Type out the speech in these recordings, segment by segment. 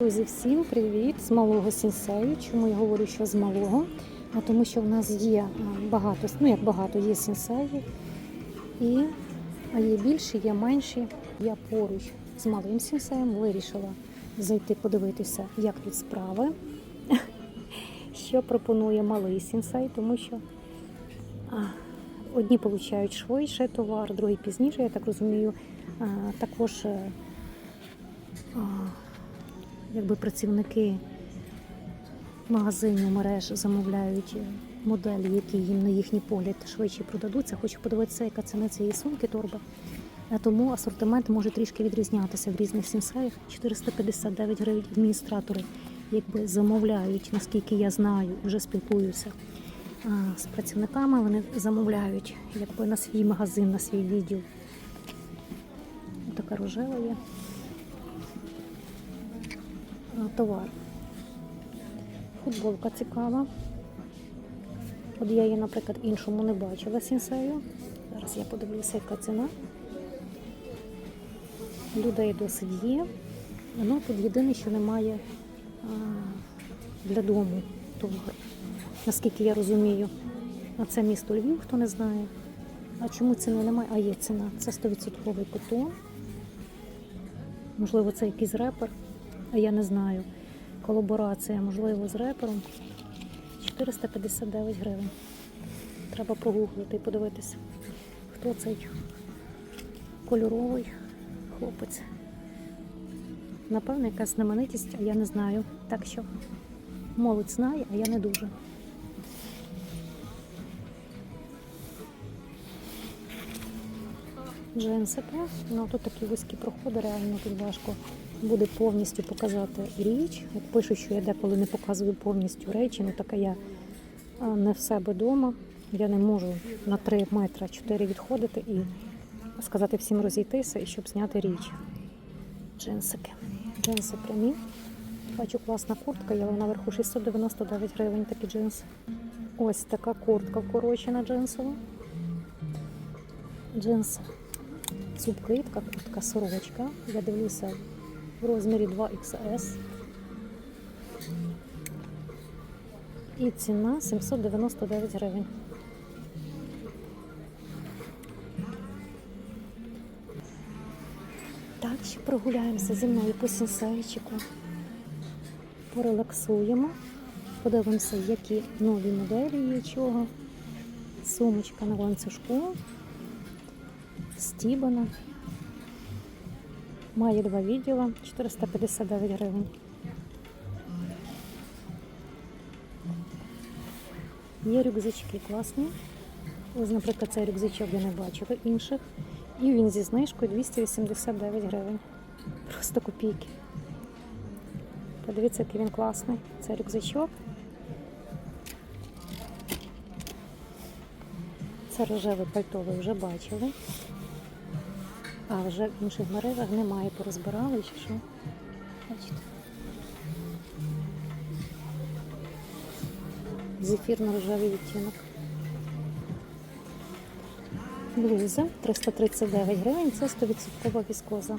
Друзі, всім привіт з малого сінсею. Чому я говорю, що з малого? А тому що в нас є багато, ну як багато, є сінсеї, і, є більші, є менші. Я поруч з малим сінсеєм вирішила зайти подивитися, як тут справи, що пропонує малий сінсей, тому що одні получають швидше товар, другі пізніше, я так розумію. Також е, якби працівники магазинів мереж замовляють моделі, які їм на їхній погляд швидше продадуться. Хочу подивитися, яка ціна цієї сумки торба. А Тому асортимент може трішки відрізнятися в різних сенсеях. 459 гривень адміністратори якби замовляють, наскільки я знаю, вже спілкуюся з працівниками. Вони замовляють якби на свій магазин, на свій відділ. Така рожева є товар. Футболка цікава. От я її, наприклад, іншому не бачила сінсею. Зараз я подивлюся, яка ціна. Людей досить є. Ну, тут єдине, що немає для дому товару. Наскільки я розумію. А це місто Львів, хто не знає. А чому ціни немає? А є ціна. Це 100% котон. Можливо, це якийсь репер, я не знаю. Колаборація, можливо, з репером. 459 гривень. Треба погуглити і подивитися, хто цей кольоровий хлопець. Напевно, якась знаменитість, а я не знаю. Так що молодь знає, а я не дуже. Джинсики. Ну тут такі вузькі проходи, реально тут важко буде повністю показати річ. Як пишуть, що я деколи не показую повністю речі, ну така я не в себе вдома. Я не можу на 3 метри 4 відходити і сказати всім розійтися, і щоб зняти річ. Джинсики. Джинси прямі. Бачу, класна куртка, є вона наверху 699 гривень такі джинси. Ось така куртка вкорочена джинсова. Джинси. Цупки, така куртка сорочка. Я дивлюся в розмірі 2XS. І ціна 799 гривень. Так, ще прогуляємося зі мною по сінсейчику. Порелаксуємо. Подивимося, які нові моделі є чого. Сумочка на ланцюжку. Стібана. Має два відділа 459 гривень. Є рюкзачки класні. Ось, наприклад, цей рюкзачок я не бачила інших. І він зі знижкою 289 гривень. Просто копійки. Подивіться, який він класний. Це рюкзачок. Це рожевий пальто ви вже бачили. А вже в інших мережах немає, порозбирали чи що. Бачите. Зефірно-рожевий відтінок. Блуза 339 гривень, це 100% віскоза.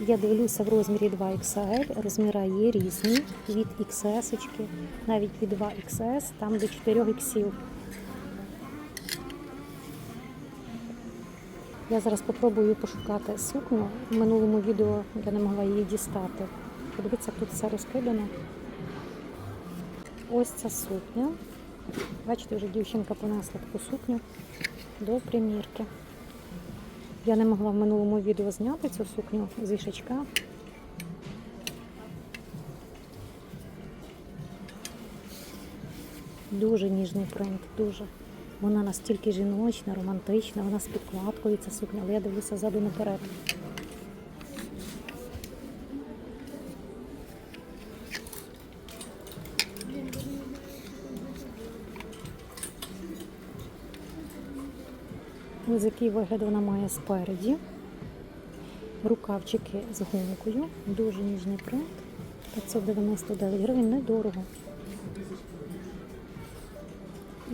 Я дивлюся в розмірі 2XL, розміри є різні, від XS, навіть від 2XS, там до 4 XL. Я зараз спробую пошукати сукню. В минулому відео я не могла її дістати. Подивіться, тут все розкидано. Ось ця сукня. Бачите, вже дівчинка понесла таку сукню до примірки. Я не могла в минулому відео зняти цю сукню з ішачка. Дуже ніжний принт, дуже. Вона настільки жіночна, романтична, вона з підкладкою ця сукня, але я дивлюся ззаду наперед. Ось який вигляд вона має спереді. Рукавчики з гумкою, дуже ніжний принт. 599 гривень, недорого.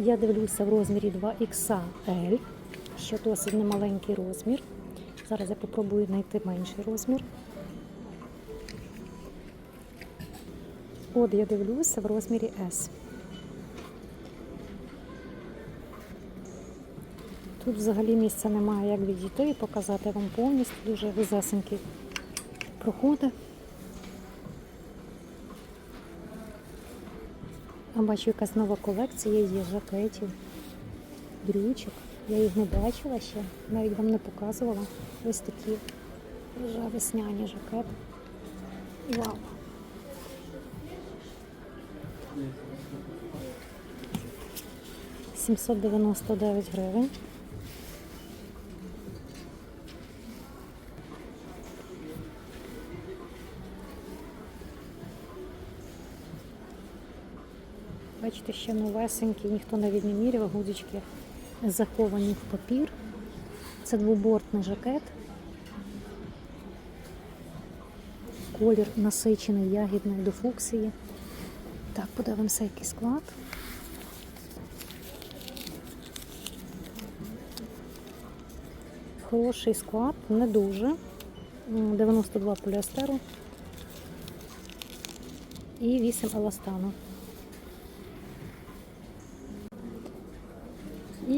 Я дивлюся в розмірі 2XL, що досить немаленький розмір. Зараз я попробую знайти менший розмір. От я дивлюся в розмірі S. Тут взагалі місця немає, як відійти і показати вам повністю дуже визесенькі проходи. А бачу, якась нова колекція є жакетів, брючок. Я їх не бачила ще, навіть вам не показувала. Ось такі вже весняні жакети. Вау! Дев'яносто дев'ять гривень. Бачите, ще новесенькі, ніхто навіть не міряв, гудочки заховані в папір. Це двобортний жакет. Колір насичений, ягідний до фуксії. Так, подивимося, який склад. Хороший склад, не дуже. 92 поліестеру і 8 еластану.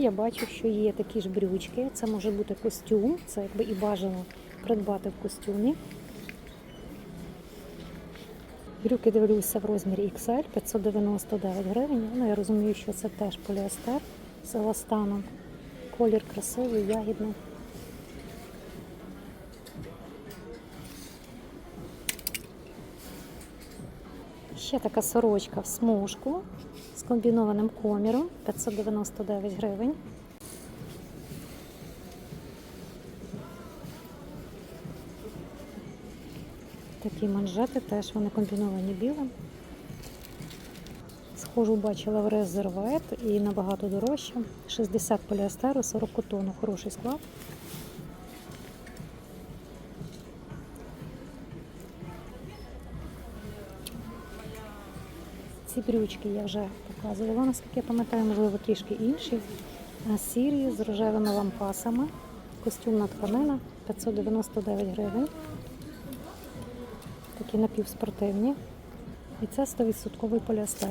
Я бачу, що є такі ж брючки. Це може бути костюм, це якби і бажано придбати в костюмі. Брюки дивлюся в розмірі XL 599 гривень. Ну, я розумію, що це теж поліестер з еластаном. Колір красивий, ягідний. Ще така сорочка в смужку комбінованим коміром 599 гривень. Такі манжети теж вони комбіновані білим. Схожу бачила в резервет і набагато дорожче. 60 поліестеру, 40 котону. Хороший склад. Ці брючки я вже показувала, наскільки я пам'ятаю, можливо, трішки інші. Сірі з рожевими лампасами. Костюмна тканина 599 гривень. Такі напівспортивні. І це 100% поліестер.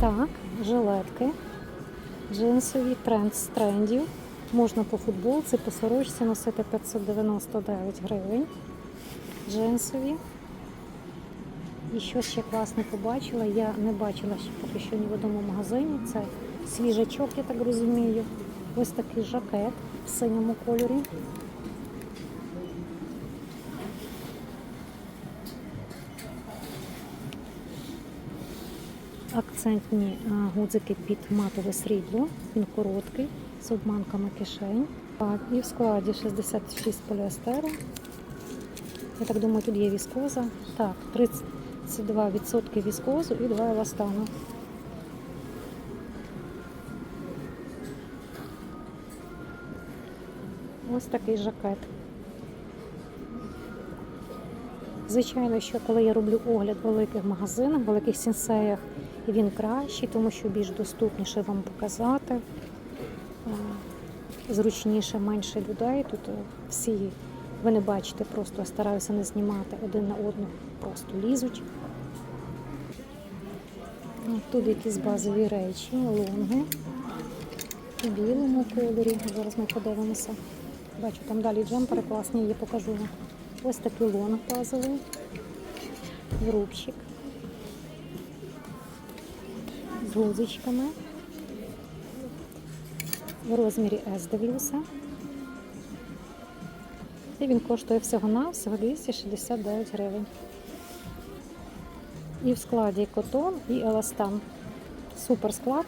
Так, жилетки. Джинсові тренд з трендів. Можна по футболці, по сорочці носити 599 гривень. Джинсові. І що ще класне побачила, я не бачила ще поки що ні в одному магазині. Це свіжачок, я так розумію. Ось такий жакет в синьому кольорі. Акцентні гудзики під матове срібло. Він короткий, з обманками кишень. Так, і в складі 66 поліестеру. Я так думаю, тут є віскоза. Так, 32% віскозу і 2 еластану. Ось такий жакет. Звичайно, що коли я роблю огляд в великих магазинах, в великих сінсеях, він кращий, тому що більш доступніше вам показати. Зручніше, менше людей. Тут е, всі, ви не бачите, просто я стараюся не знімати один на одного, просто лізуть. Тут якісь базові речі, лонги у білому кольорі. Зараз ми подивимося. Бачу, там далі джемпери класні, є, покажу. Ось такий лонг базовий, рубчик з гузичками. В розмірі S дивлюся. І він коштує всього на всього 269 гривень. І в складі котон і еластан. Супер склад.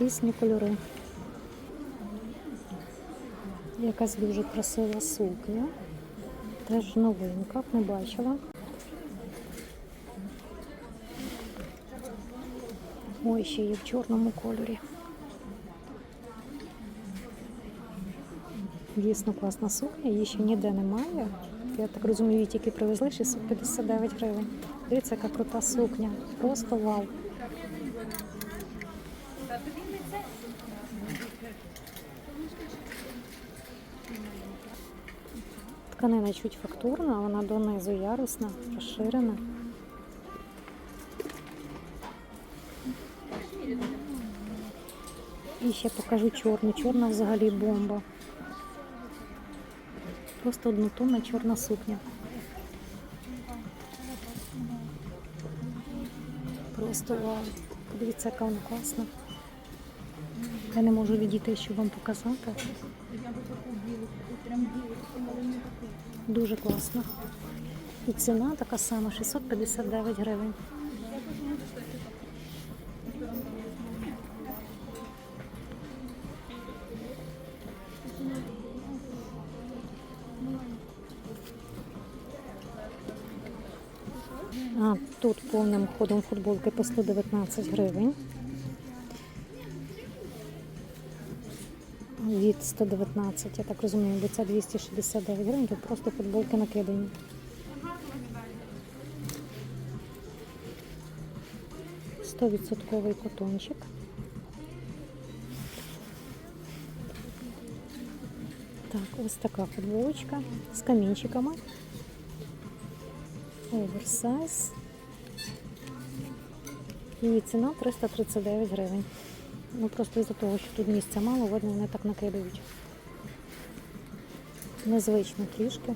Різні кольори. Якась дуже красива сукня. Теж новинка, не бачила. Ой, ще є в чорному кольорі. Дійсно класна сукня, її ще ніде немає. Я так розумію, її тільки привезли 659 гривень. Дивіться, яка крута сукня. Просто вау. Тканина чуть фактурна, вона донизу ярусна, розширена. І ще покажу чорну. Чорна взагалі бомба. Просто однотонна чорна сукня. Просто вау. Подивіться, яка вона класна. Я не можу відійти, щоб вам показати. Дуже класно. І ціна така сама 659 гривень. А тут повним ходом футболки по 119 гривень. Від 119, я так розумію, бо це 269 гривень, тут просто футболки накидані. Стовідсотковий котончик. Так, ось така футболочка з камінчиками. Оверсайз. Її ціна 339 гривень. Ну просто із-за того, що тут місця мало, видно, вони так накидають. Незвично трішки.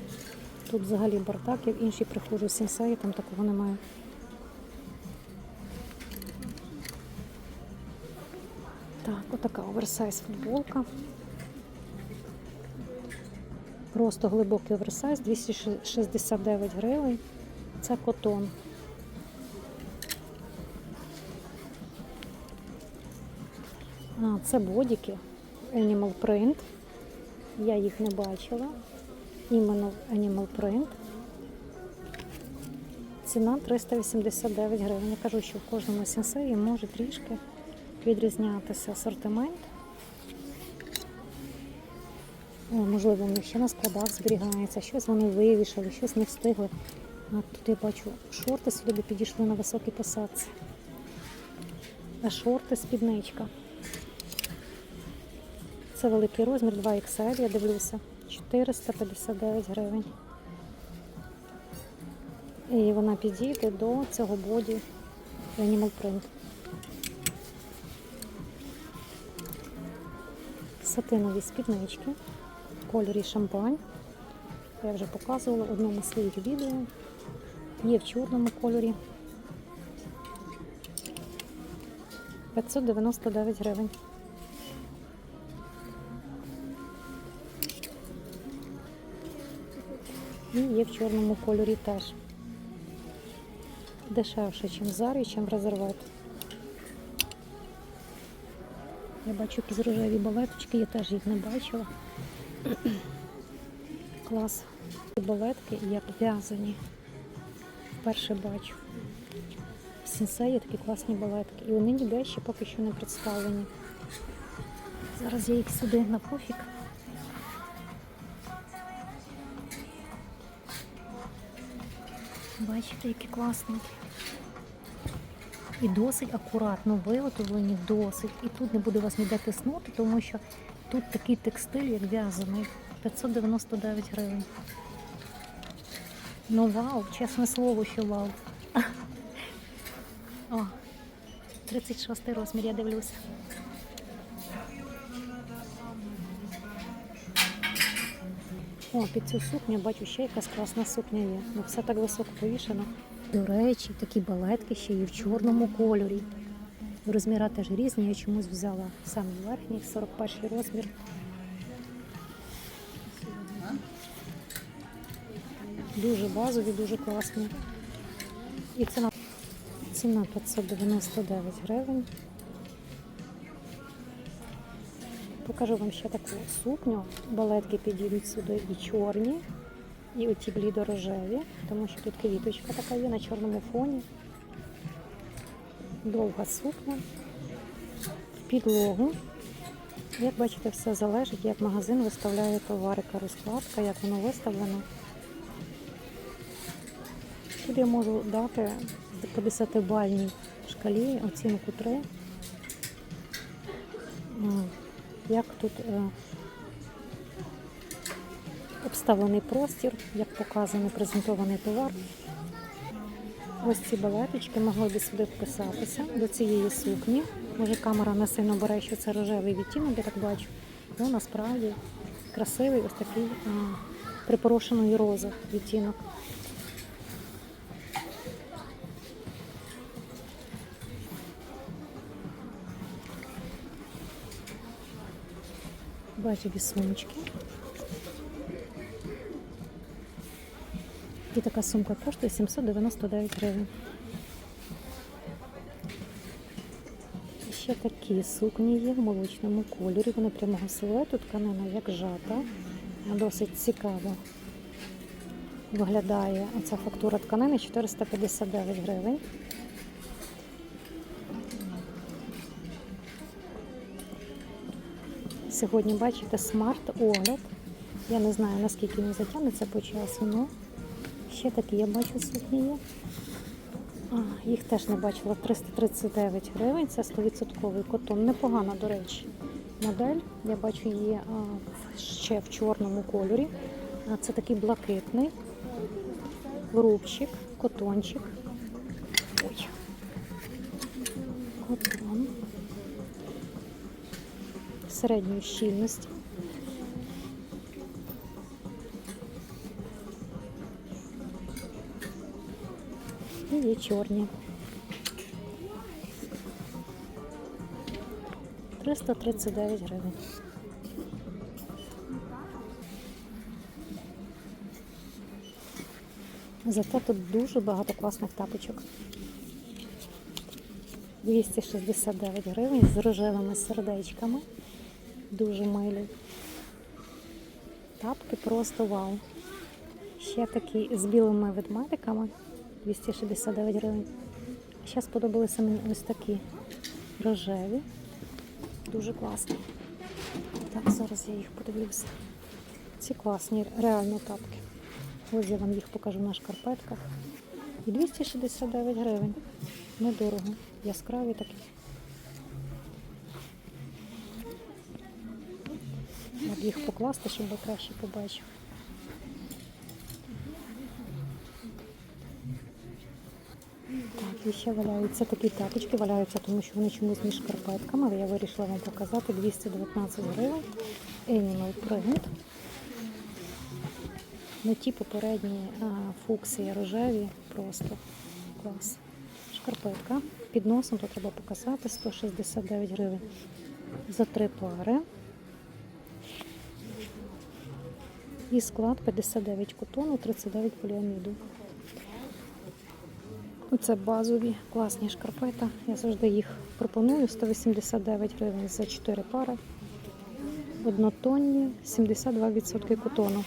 Тут взагалі бардаків, інші приходжу з сенсеї, там такого немає. Так, отака оверсайз футболка. Просто глибокий оверсайз, 269 гривень. Це котон. А, це бодіки Animal Print. Я їх не бачила. Іменно Animal Print. Ціна 389 гривень. Я кажу, що в кожному сенсеї може трішки відрізнятися асортимент. Можливо, у них ще на складах зберігається, щось вони вивішали, щось не встигли. А тут я бачу, шорти сюди підійшли на високій посадці. А шорти спідничка. Це великий розмір 2XL, я дивлюся. 459 гривень. І вона підійде до цього боді Animal Print. Сатинові спіднички в кольорі шампань. Я вже показувала в одному з своїх відео. Є в чорному кольорі. 599 гривень. Є в чорному кольорі теж. Дешевше, ніж Зарі, в резерват. Я бачу якісь рожеві балеточки, я теж їх не бачила. Клас. Балетки як в'язані. Вперше бачу. В сенсеї такі класні балетки. І вони ніде ще поки що не представлені. Зараз я їх сюди на пофіг. Бачите, які класненькі. І досить акуратно виготовлені, досить. І тут не буде вас ніде тиснути, тому що тут такий текстиль, як в'язаний. 599 гривень. Ну вау, чесне слово, що вау. О, 36 розмір, я дивлюся. О, під цю сукню бачу ще якась класна сукня є. Ну все так високо повішено. До речі, такі балетки ще є в чорному кольорі. Розміра теж різні, я чомусь взяла самий верхній, 41 розмір. Дуже базові, дуже класні. І ціна, ціна 599 гривень. Покажу вам ще таку сукню. Балетки підійдуть сюди і чорні, і оті блідорожеві, тому що тут квіточка така є на чорному фоні. Довга сукня. Підлогу. Як бачите, все залежить, як магазин виставляє товари, яка розкладка, як воно виставлено. тут я можу дати по 10-бальній шкалі оцінку 3. Тут е, обставлений простір, як показаний презентований товар. Ось ці балеточки могли би сюди вписатися до цієї сукні. Може камера не сильно бере, що це рожевий відтінок, я так бачу. Ну насправді красивий ось такий а, припорошеної рози відтінок. Бачу сумочки. І така сумка коштує 799 гривень. Ще такі сукні є в молочному кольорі. Вони прямого силуету, тканина як жата. Досить цікаво виглядає оця фактура тканини 459 гривень. Сьогодні бачите смарт-огляд. Я не знаю, наскільки він затягнеться по часу, але ще такі я бачу. А, їх теж не бачила 339 гривень. Це 100% котон. Непогана, до речі, модель. Я бачу її а, ще в чорному кольорі. А, це такий блакитний рубчик, котончик. Ой. Котон. Середньої щільності. І є чорні. 339 гривень. Зато тут дуже багато класних тапочок. 269 гривень з рожевими сердечками. Дуже милі. Тапки просто вау. Ще такі з білими ведмедиками 269 гривень. Ще сподобалися мені ось такі рожеві. Дуже класні. Так, зараз я їх подивлюся. Ці класні, реально тапки. Ось я вам їх покажу на шкарпетках. І 269 гривень. Недорого. Яскраві такі. Треба їх покласти, щоб краще побачив. Так, і ще валяються такі тапочки, валяються, тому що вони чомусь між шкарпетками, але я вирішила вам показати 219 гривень. Animal Print. Не ті попередні а, фуксії рожеві, просто клас. Шкарпетка. Під носом то треба показати 169 гривень за три пари. І склад 59 котону, 39 поліаміду. Оце базові класні шкарпета. Я завжди їх пропоную. 189 гривень за 4 пари. Однотонні, 72% котону.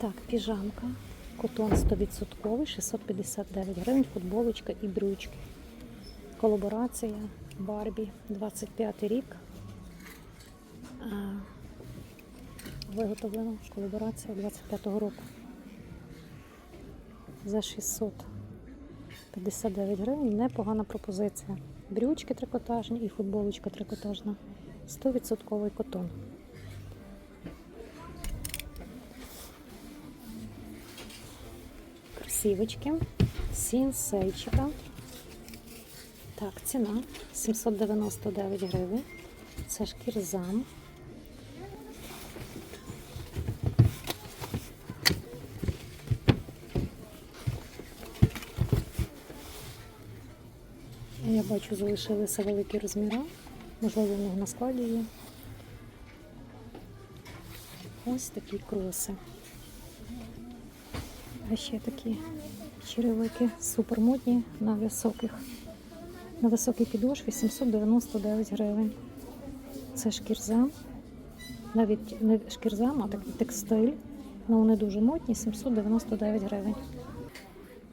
Так, піжамка. Котон 100%, 659 гривень, футболочка і брючки. Колаборація Барбі, 25 рік. Виготовлена колаборація 25-го року. За 659 гривень. Непогана пропозиція. Брючки трикотажні і футболочка трикотажна. 100% котон. Кросівочки. Сінсейчика. Так, ціна 799 гривень. Це шкірзам. Я бачу, залишилися великі розміри. Можливо, в них на складі є. Ось такі кроси. А ще такі черевики супермодні на високих. На високій підошві 799 гривень. Це шкірзам. Навіть не шкірзам, а такий текстиль. Ну, вони дуже модні, 799 гривень.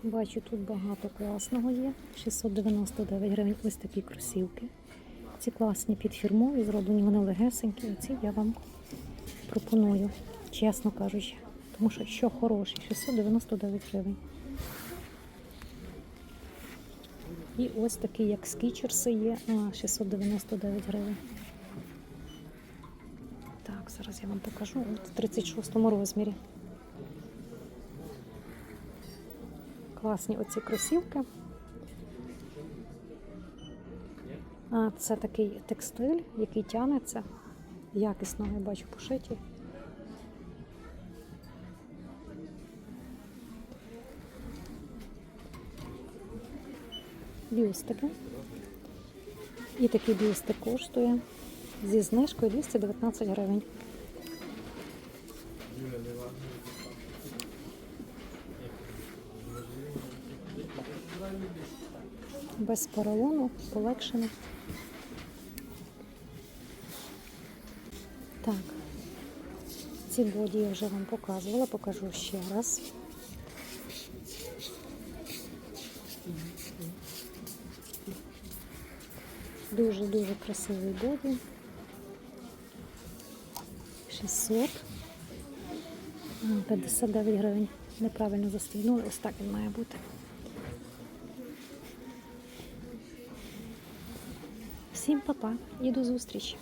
Бачу, тут багато класного є. 699 гривень. Ось такі кросівки. Ці класні підфірмові, зроблені вони легесенькі. Оці я вам пропоную, чесно кажучи. Тому що що хороший, 699 гривень. І ось такий, як скічерси є, а, 699 гривень. Так, зараз я вам покажу. В 36 розмірі. Класні оці кросівки. А, це такий текстиль, який тягнеться. Якісно, я бачу пошиті. Бюстики. І такий бюстик коштує зі знижкою 219 гривень. Без поролону, полегшено. Так, ці боді я вже вам показувала, покажу ще раз. Дуже-дуже красивий боді. 600. 59 гривень. Неправильно застігнули. Ось так він має бути. Всім па-па і до зустрічі!